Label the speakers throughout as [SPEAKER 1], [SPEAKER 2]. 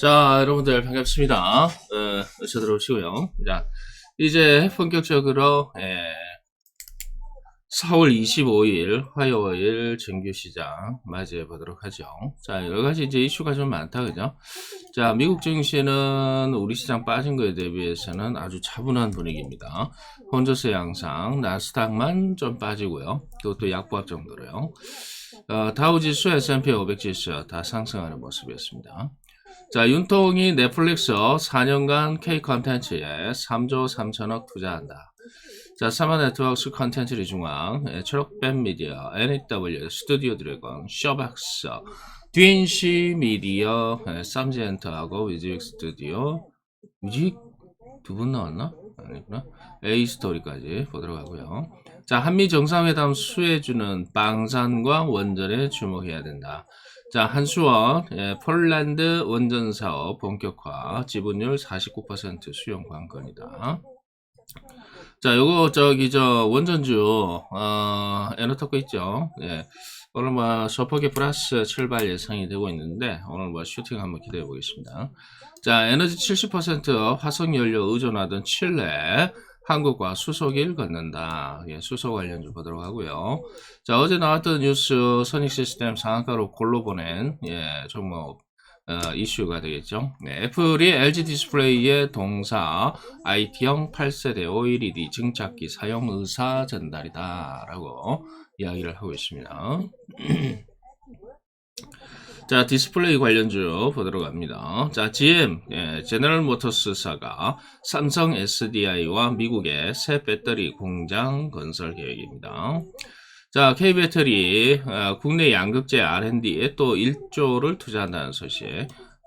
[SPEAKER 1] 자, 여러분들 반갑습니다. 어, 어서 들어오시고요. 자, 이제 본격적으로 예, 4월 25일 화요일 정규 시장 맞이해 보도록 하죠. 자, 여러 가지 이제 이슈가 좀 많다, 그죠? 자, 미국 증시는 우리 시장 빠진 거에 대비해서는 아주 차분한 분위기입니다. 혼조세 양상, 나스닥만 좀 빠지고요. 그것도 약보합 정도로요. 어, 다우지수, S&P 500 지수 다 상승하는 모습이었습니다. 자, 윤통이 넷플릭스 4년간 K 컨텐츠에 3조 3천억 투자한다. 자, 사마 네트워크스 컨텐츠 리중앙, 초록뱀 미디어, NEW, 스튜디오 드래곤, 쇼박스, 듀인시 미디어, 쌈지엔터하고 위즈익 스튜디오, 위즈익 두분 나왔나? 아니구나. A 스토리까지 보도록 하고요. 자, 한미 정상회담 수혜주는 방산과 원전에 주목해야 된다. 자, 한수원, 예, 폴란드 원전 사업 본격화, 지분율 49% 수용 관건이다. 자, 요거 저기 저 원전주 어, 에너터크 있죠. 예. 오늘 뭐 소폭의 플러스 출발 예상이 되고 있는데 오늘 뭐 슈팅 한번 기대해 보겠습니다. 자, 에너지 70% 화석 연료 의존하던 칠레 한국과 수소길 걷는다. 예, 수소 관련주 보도록 하고요. 자, 어제 나왔던 뉴스 선익 시스템 상한가로 골로 보낸 예, 종목 어, 이슈가 되겠죠. 네, 애플이 LG 디스플레이의 동사 IT형 8세대 OLED 증착기 사용 의사 전달이다 라고 이야기를 하고 있습니다. 자, 디스플레이 관련주 보도록 합니다. 자, GM, 예, 제너럴 모터스사가 삼성 SDI와 미국의 새 배터리 공장 건설 계획입니다. 자, K배터리 어, 국내 양극재 R&D에 또 1조를 투자한다는 소식.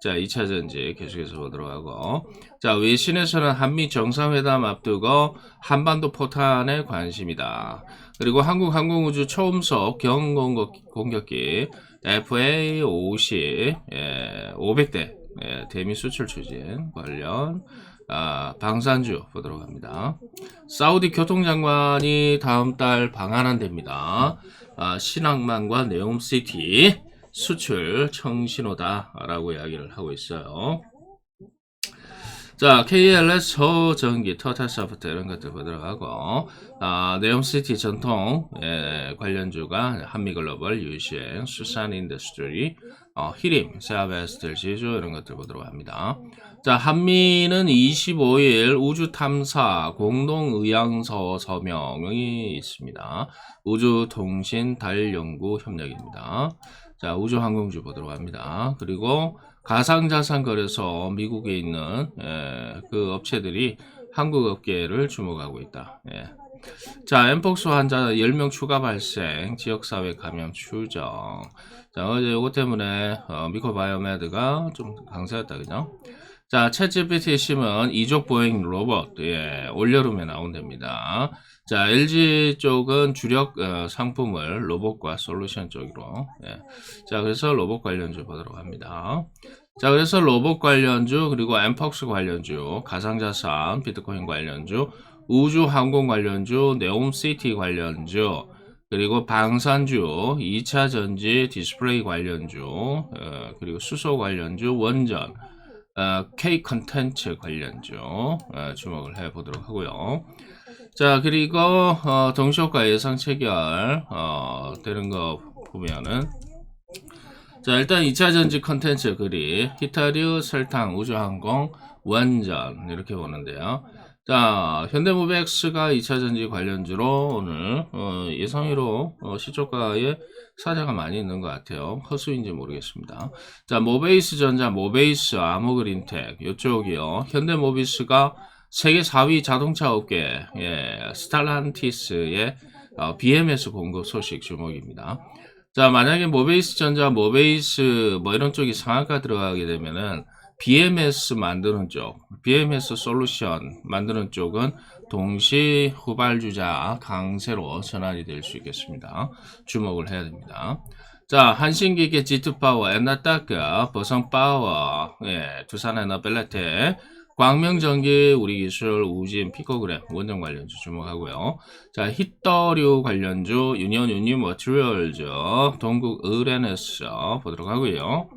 [SPEAKER 1] 자, 2차 전지 계속해서 보도록 하고. 자, 외신에서는 한미 정상회담 앞두고 한반도 포탄에 관심이다. 그리고 한국 항공우주 초음속 경공격기 FA50 예, 500대 예, 대미 수출 추진 관련 아, 방산주 보도록 합니다. 사우디 교통장관이 다음 달 방한한답니다. 아, 신앙만과 네옴시티 수출 청신호다라고 이야기를 하고 있어요. 자, KLS 소전기, 토탈소프트 이런 것들 보도록 하고 아, 네옴시티 전통 예, 관련주가 한미글로벌, 유시행, 수산 인더스트리, 어, 히림, 세아베스텔 지주 이런 것들 보도록 합니다. 자, 한미는 25일 우주 탐사 공동 의향서 서명이 있습니다. 우주 통신 달 연구 협력입니다. 자, 우주 항공주 보도록 합니다. 그리고 가상자산 거래소 미국에 있는 예, 그 업체들이 한국 업계를 주목하고 있다. 예. 자, 엠폭스 환자 10명 추가 발생, 지역사회 감염 추정. 자, 어제 이거 때문에 어, 미코바이오메드가 좀 강세였다, 그죠? 자, 챗GPT 심은 이족 보행 로봇, 예, 올여름에 나온답니다. 자, LG 쪽은 주력 어, 상품을 로봇과 솔루션 쪽으로, 예. 자, 그래서 로봇 관련주 보도록 합니다. 자, 그래서 로봇 관련주, 그리고 엠폭스 관련주, 가상자산, 비트코인 관련주, 우주 항공 관련주, 네옴시티 관련주, 그리고 방산주, 2차 전지 디스플레이 관련주, 어, 그리고 수소 관련주, 원전, 어, K 컨텐츠 관련주 어, 주목을 해 보도록 하고요. 자, 그리고 어, 동시효과 예상 체결 어, 되는 거 보면은 자, 일단 2차 전지 컨텐츠 그리 히타류, 설탕, 우주항공, 원전 이렇게 보는데요. 자, 현대모백스가 2차 전지 관련주로 오늘 어, 예상위로 어, 시초가에 사자가 많이 있는 것 같아요. 허수인지 모르겠습니다. 자, 모베이스 전자, 모베이스, 아모그린텍 이쪽이요. 현대모비스가 세계 4위 자동차 업계 예, 스탈란티스의 어, BMS 공급 소식 주목입니다. 자, 만약에 모베이스 전자, 모베이스 뭐 이런 쪽이 상한가 들어가게 되면은 BMS 만드는 쪽, BMS 솔루션 만드는 쪽은 동시 후발주자 강세로 전환이 될 수 있겠습니다. 주목을 해야 됩니다. 자, 한신기계 G2파워, 엔나타크, 버성파워, 예, 두산에너벨레테, 광명전기, 우리기술, 우진, 피코그램, 원전 관련주 주목하고요. 자, 히터류 관련주, 유니온 유니머트리얼즈, 동국 의레네스 보도록 하고요.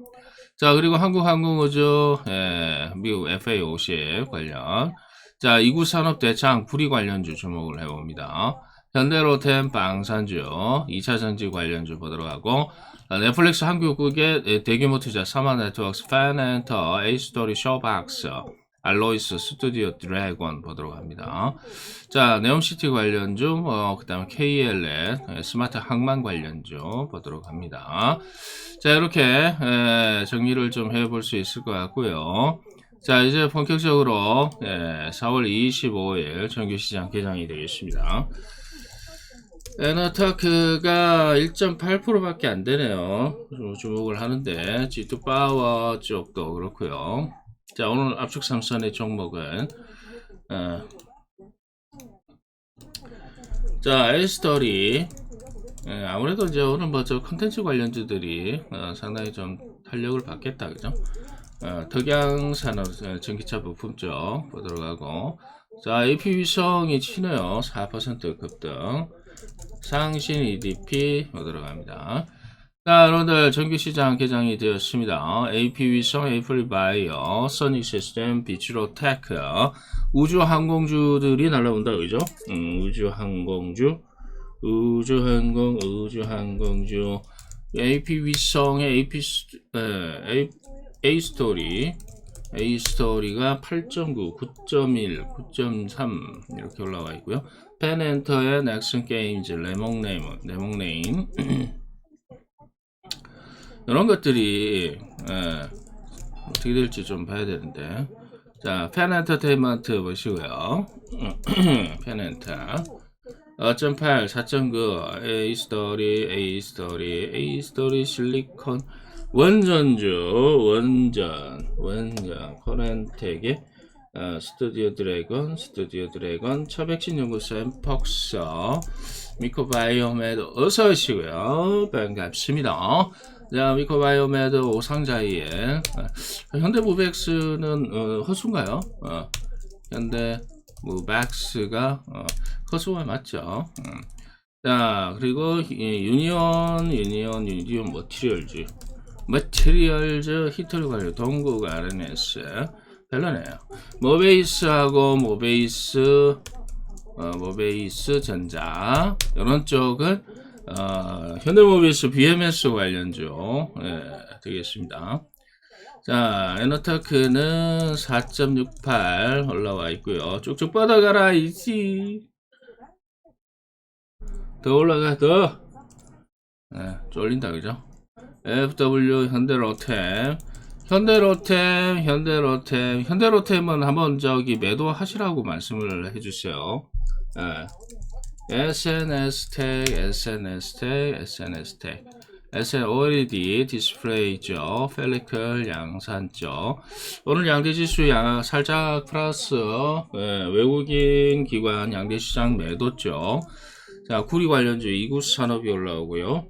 [SPEAKER 1] 자, 그리고 한국항공우주, 예, 미국 FA50 관련. 자, 이구산업 대창 불이 관련주 주목을 해봅니다. 현대로템 방산주, 2차 전지 관련주 보도록 하고, 아, 넷플릭스 한국국의 예, 대규모 투자 사마 네트워크스, 팬엔터, 에이스토리, 쇼박스, 알로이스, 스튜디오 드래곤 보도록 합니다. 자, 네옴시티 관련주, 어, 그 다음에 KLN, 예, 스마트 항만 관련주 보도록 합니다. 자, 이렇게 예, 정리를 좀 해볼 수 있을 것 같고요. 자, 이제 본격적으로 예, 4월 25일 정규시장 개장이 되겠습니다. 에너타크가 1.8%밖에 안 되네요. 좀 주목을 하는데 G2 파워 쪽도 그렇고요. 자, 오늘 압축 삼선의 종목은 어, 자, 에스터리 예, 아무래도 이제 오늘 뭐저 컨텐츠 관련주들이 어, 상당히 좀 탄력을 받겠다, 그죠? 어, 덕양산업 어, 전기차 부품 쪽 보도록 하고 자, AP 위성이 치네요. 4% 급등. 상신 EDP 보도록 합니다. 자, 여러분들 정규시장 개장이 되었습니다. AP 위성, 에이프리 바이오, 써닉 시스템, 비추로 테크, 우주 항공주들이 날라온다, 그죠? 음, 우주 항공주, 우주 항공, 우주 항공주, AP 에, A, A 스토리, A 스토리가 8.9, 9.1, 9.3 이렇게 올라와 있고요. 펜엔터의 넥슨 게임즈, 레몽네임, 레몽네임 이런 것들이 예, 어떻게 될지 좀 봐야 되는데 자, 펜 엔터테인먼트 보시고요. 펜엔터 5.8, 4.9, A 스토리, A 스토리, A 스토리 실리콘 원전주, 원전, 원전, 코렌텍의 어, 스튜디오 드래곤, 스튜디오 드래곤, 처백신 연구소 엠퍽서, 미코바이오메드 어서 오시고요. 반갑습니다. 자, 미코바이오메드 오상자이에 현대무백스는 어, 허수인가요? 어, 현대무백스가 어, 허수가 맞죠? 음. 자, 그리고 이 유니온, 유니온, 유니온 머티리얼즈, 머티리얼즈 관련 동국 RNS 별로네요. 모베이스하고 모베이스, 어, 모베이스 전자 이런 쪽은 어, 현대모비스 BMS 관련주 예, 되겠습니다. 자, 에너타크는 4.68 올라와 있고요. 쭉쭉 뻗어가라 이지. 더 올라가 더. 예, 쫄린다 그죠? FW 현대로템 현대로템 현대로템 현대로템은 한번 저기 매도하시라고 말씀을 해주세요. 예. SNS텍, SNS텍, SNS텍, SN OLED 디스플레이죠. 펠리클 양산죠. 오늘 양대지수 양 살짝 플러스 예, 외국인 기관 양대시장 매도죠. 자, 구리 관련주 이구스 산업이 올라오고요.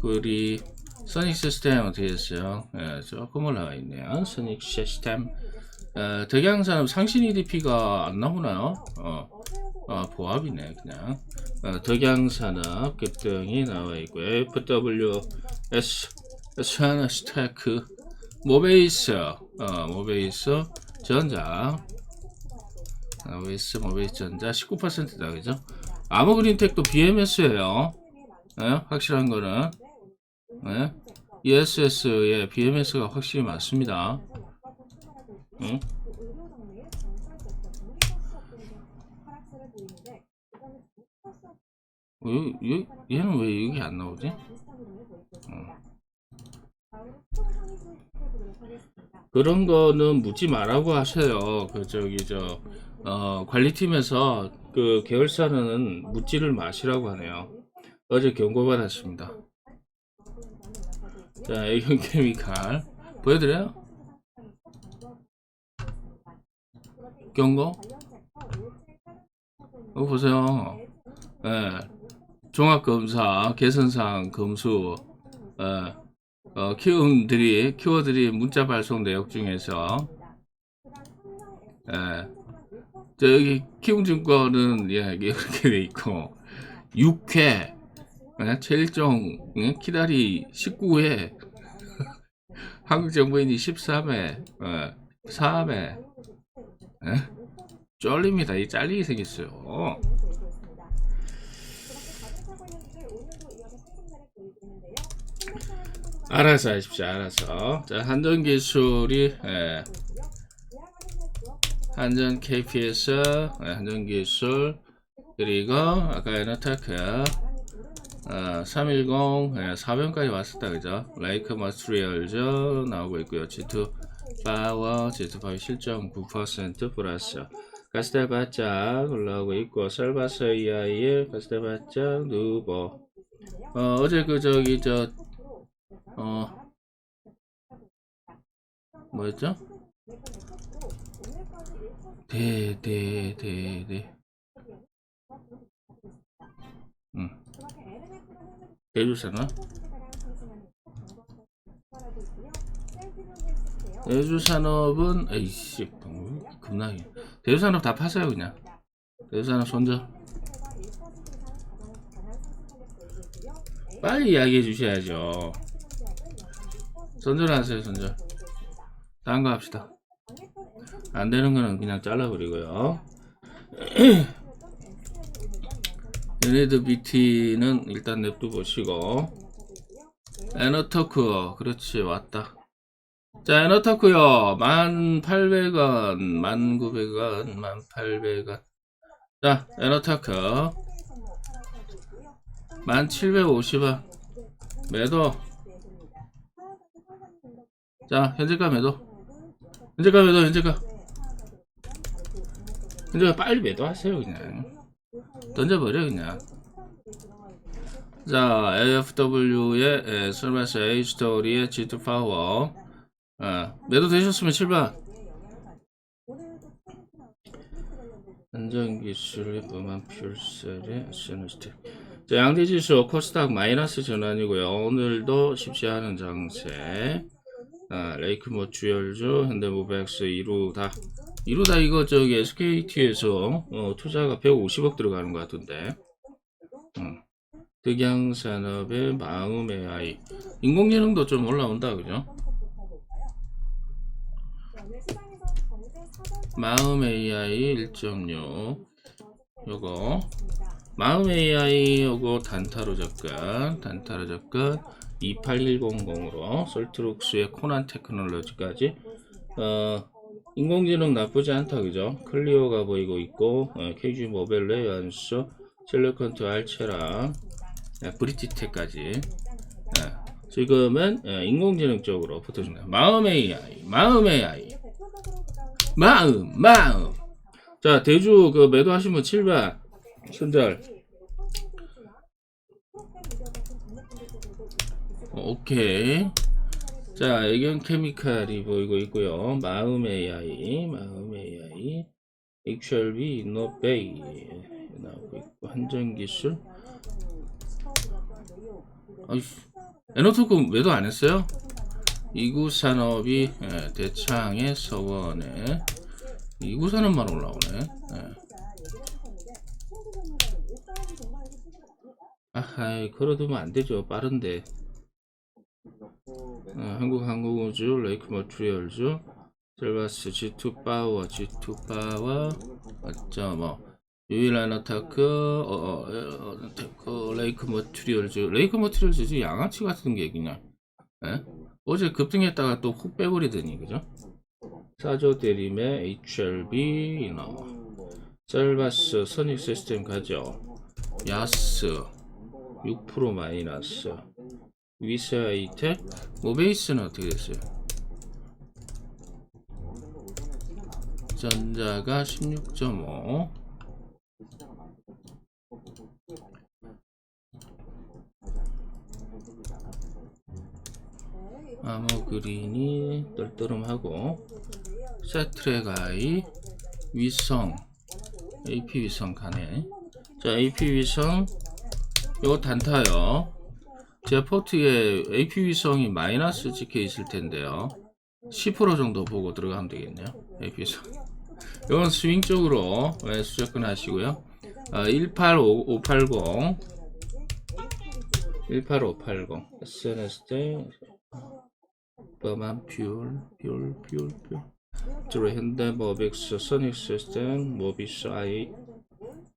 [SPEAKER 1] 구리 소닉 시스템 어떻게 됐어요? 예, 조금 올라와 있네요. 소닉 시스템. 어, 덕양산업 상신 EDP가 안 나오나요? 어, 어, 보합이네 그냥. 어, 덕양산업 급등이 나와 있고 FWS 스하나스테크 모베이스 어, 모베이스 전자 어, 모베이스 모베이스 전자 19%다 그죠? 아머그린텍도 BMS예요. 예? 확실한 거는 예? ESS의 BMS가 확실히 맞습니다. 응? 어, 얘, 얘, 얘는 왜 여기 안 나오지? 그런 거는 묻지 말라고 하세요. 그 저기 저 어, 관리팀에서 그 계열사는 묻지를 마시라고 하네요. 어제 경고 받았습니다. 자, 애견 케미칼 보여드려요? 경고? 이거 보세요. 예, 종합검사, 개선사항 검수, 예, 어, 키움들이, 키워드리 문자 발송 내역 중에서, 예, 저 여기 키움증권은, 예, 이렇게 돼 있고, 6회, 예, 최일종, 예, 키다리 19회, 한국 정부인이 13회, 어, 4회, 쫄립니다. 이 잘리게 생겼어요. 알아서 하십시오, 알아서. 자, 한전 기술이, 예. 한전 KPS, 예, 한전 기술, 그리고 아까 에너테크, 어, 310, 예, 4변까지 왔었다, 그죠? 레이크 마트리얼즈 나오고 있고요. G2 파워, G2 파워 실점 9% 플러스. 가스대 바짝 올라오고 있고, EI의 가스대 바짝 누보. 어, 어제 그, 저기, 저, 어, 뭐였죠? 대, 대, 대, 대. 응. 대주산업? 대주산업은, 에이씨, 겁나게. 대주산업 다 파세요, 그냥. 대주산업 손절. 빨리 이야기해 주셔야죠. 손절하세요, 손절. 다른 거 합시다. 안 되는 거는 그냥 잘라버리고요. 얘네들 BT는 일단 냅두 보시고. 에너터크, 그렇지, 왔다. 자, 에너터크요. 1,800원, 1,900원, 1,800원. 자, 에너터크. 1,750원. 매도. 자, 현재가 매도. 현재가 매도, 현재가. 현재가 빨리 매도하세요, 그냥. 던져버려, 그냥. 자, AFW의 설마스 A 스토리의 G2 파워. 어, 매도 되셨으면 7번. 안전기술의 범한 퓨얼셀의 시너스틱. 자, 양대지수 코스닥 마이너스 전환이고요. 오늘도 쉽지 않은 장세. 아, 레이크모 주열주, 현대모백스 이루다. 이루다 이거 저기 SKT에서 어, 투자가 150억 들어가는 것 같은데. 음. 득양산업의 마음의 아이. 인공지능도 좀 올라온다, 그죠? 마음 AI 1.6 요거. 마음 AI 요거 단타로 접근. 단타로 접근. 28100으로 솔트룩스의 코난 테크놀로지까지. 어 인공지능 나쁘지 않다 그죠? 클리오가 보이고 있고 어, KG 모벨레 연수 셀러컨트 알체랑 네, 브리티텍까지. 네, 지금은 예, 인공지능 쪽으로 붙어줍니다 마음 AI 마음 AI 마음, 마음. 자, 대주 그 매도하시면 7번. 손절. 어, 오케이. 자, 애견 케미칼이 보이고 있고요. 마음 AI, 마음 AI, 액츄얼비 이노베이 나오고 있고 한전 기술. 아이, 에너토크 매도 안 했어요? 이구 산업이 예, 대창의 서원에 이구 산업만 올라오네. 예. 아하이 걸어두면 안 되죠. 빠른데. 어, 한국 항공우주 레이크 머트리얼즈 셀바스 G2 파워 G2 파워 맞죠 뭐 유일한 어타크 어, 어, 어, 레이크 머트리얼즈 레이크 머트리얼즈 양아치 같은 게 그냥 예? 어제 급등했다가 또 훅 빼버리더니 그죠? 사조 대림의 HLB 이너 셀바스 선익 시스템 가죠 야스 6% 마이너스 위스 아이텍 모베이스는 어떻게 됐어요? 전자가 16.5 아머 그린이 떨떠름하고 세트랙 아이 위성 AP 위성 가네 자 AP 위성 이거 단타요. 제 포트에 AP 위성이 마이너스 찍혀 있을 텐데요. 10% 정도 보고 들어가면 되겠네요 AP 위성. 이건 스윙 쪽으로 네, 수접근 하시고요. 어, 185580 18580 SNS 때 뻔한 퓨얼 퓨얼 퓨얼 퓨얼. 저로 현대 모빅스 소닉 시스템 모비스 아이.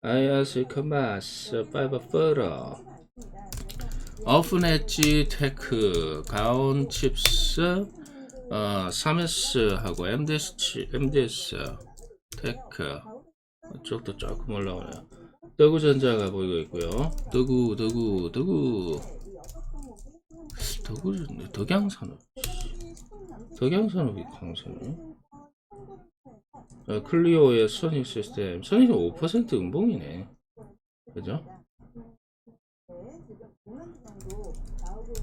[SPEAKER 1] 아이아스 커마스 파이버 퍼러. 어프넷지 테크 가온 칩스 어 3S하고 MDS MDS 테크. 이쪽도 조금 올라오네요. 더구전자가 보이고 있고요. 더구 더구 더구 더구 덕양산업. 덕양산업이 강세네 어, 클리오의 소닉 시스템. 소닉은 5% 음봉이네. 그죠?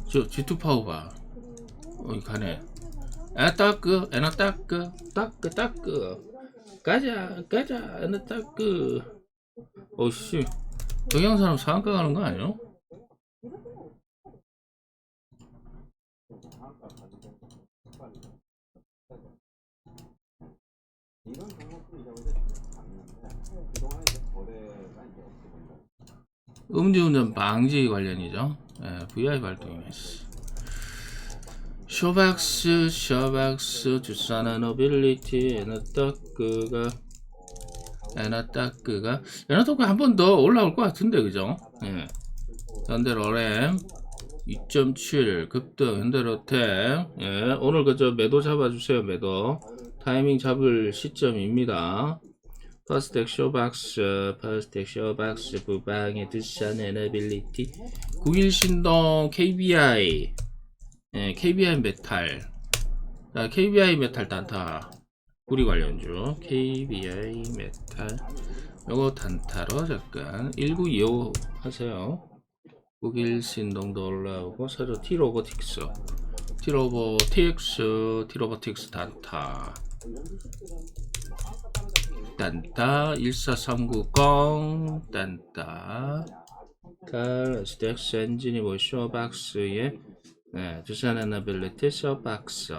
[SPEAKER 1] 저 G2 파워가 어이 가네. 아 따끄 에나 따끄 따끄 따끄 가자 가자 에나 따끄 어씨. 덕양산업 상한가 가는 거 아니 야? 음주운전 방지 관련이죠. 예, VI 발동이네. 씨. 쇼박스, 쇼박스, 주사나 노빌리티, 에너타크가, 에너타크가, 에너타크 한 번 더 올라올 것 같은데, 그죠? 예. 현대로램 2.7 급등, 현대 로템, 예, 오늘 그저 매도 잡아주세요, 매도. 타이밍 잡을 시점입니다. 퍼스텍 쇼박스, 퍼스텍 쇼박스, 부방의 두산 에너빌리티, 9일 신동 KBI, 예, KBI 메탈, 자, KBI 메탈 단타, 구리 관련주, KBI 메탈, 요거 단타로 잠깐 1925 하세요. 9일 신동도 올라오고, 서로 티로보틱스, 티로보틱스, 티로보틱스 단타, 단타 14390 단타 칼 스택스 엔진이 뭐 쇼박스에 네, 두산 에너빌리티 쇼박스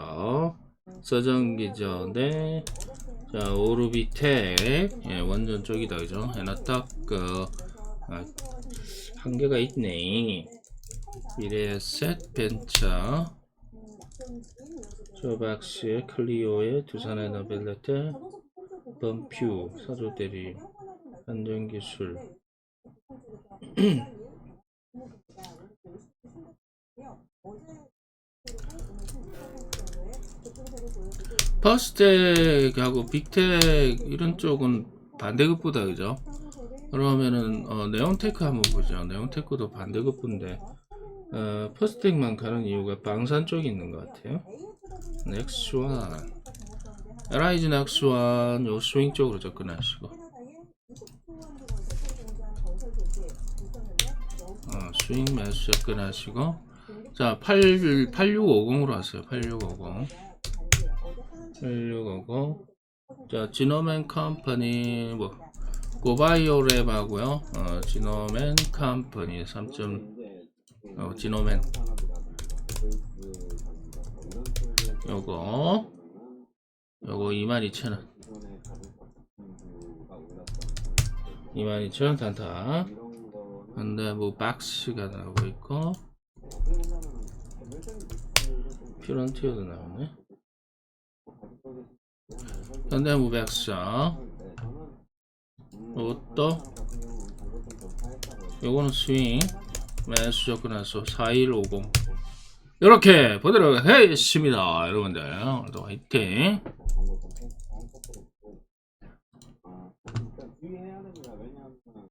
[SPEAKER 1] 서정기전에 자 오르비텍 예, 원전 쪽이다 그죠? 에너타크 아, 한계가 있네. 미래셋 벤처 쇼박스의 클리오의 두산 에너빌리티 범퓨 사조대리 안전기술 퍼스텍하고 빅텍 이런 쪽은 반대급부다 그죠? 그러면은 어, 네온테크 한번 보죠. 네온테크도 반대급부인데 어, 퍼스텍만 가는 이유가 방산 쪽이 있는 것 같아요. 넥스 원 라이즈 넥스 원 요 스윙 쪽으로 접근하시고. 어, 스윙 매수 접근하시고. 자 8, 8650으로 하세요. 8650 8650 자 지노맨 컴퍼니 뭐 고바이오랩 하고요. 어, 지노맨 컴퍼니 3. 어, 지노맨. 요거. 요거 22,000원. 22,000원 단타. 근데 뭐 박스가 나오고 있고. 퓨런티어도 나오네. 현대 무백사 요것도. 요거는 스윙 매수 접근해서 4150 이렇게 보도록 하겠습니다 여러분들. 오늘도 화이팅